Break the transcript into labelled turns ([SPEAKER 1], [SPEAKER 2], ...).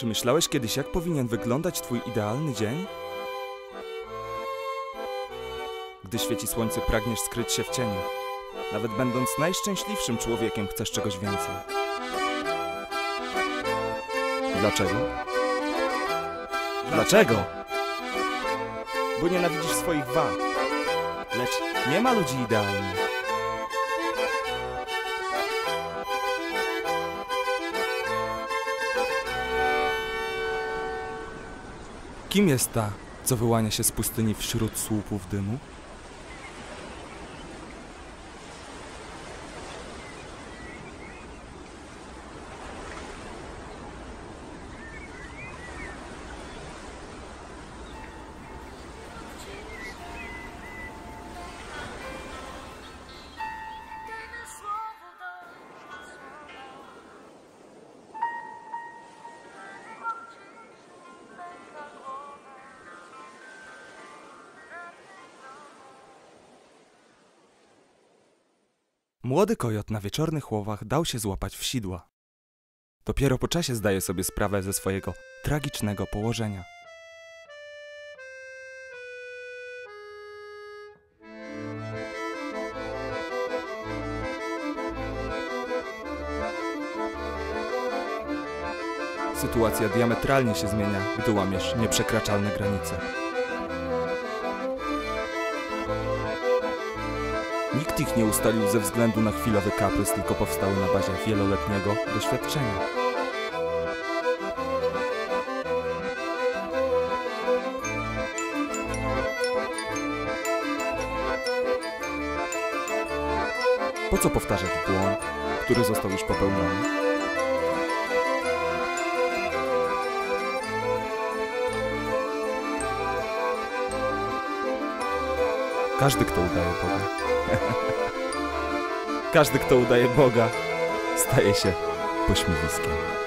[SPEAKER 1] Czy myślałeś kiedyś, jak powinien wyglądać twój idealny dzień? Gdy świeci słońce, pragniesz skryć się w cieniu. Nawet będąc najszczęśliwszym człowiekiem, chcesz czegoś więcej. Dlaczego? Dlaczego? Bo nienawidzisz swoich wad. Lecz nie ma ludzi idealnych. Kim jest ta, co wyłania się z pustyni wśród słupów dymu? Młody kojot na wieczornych łowach dał się złapać w sidła. Dopiero po czasie zdaje sobie sprawę ze swojego tragicznego położenia. Sytuacja diametralnie się zmienia, gdy łamiesz nieprzekraczalne granice. Nikt ich nie ustalił ze względu na chwilowy kaprys, tylko powstały na bazie wieloletniego doświadczenia. Po co powtarzać błąd, który został już popełniony? Każdy, kto udaje Boga. Każdy, kto udaje Boga, staje się pośmiewiskiem.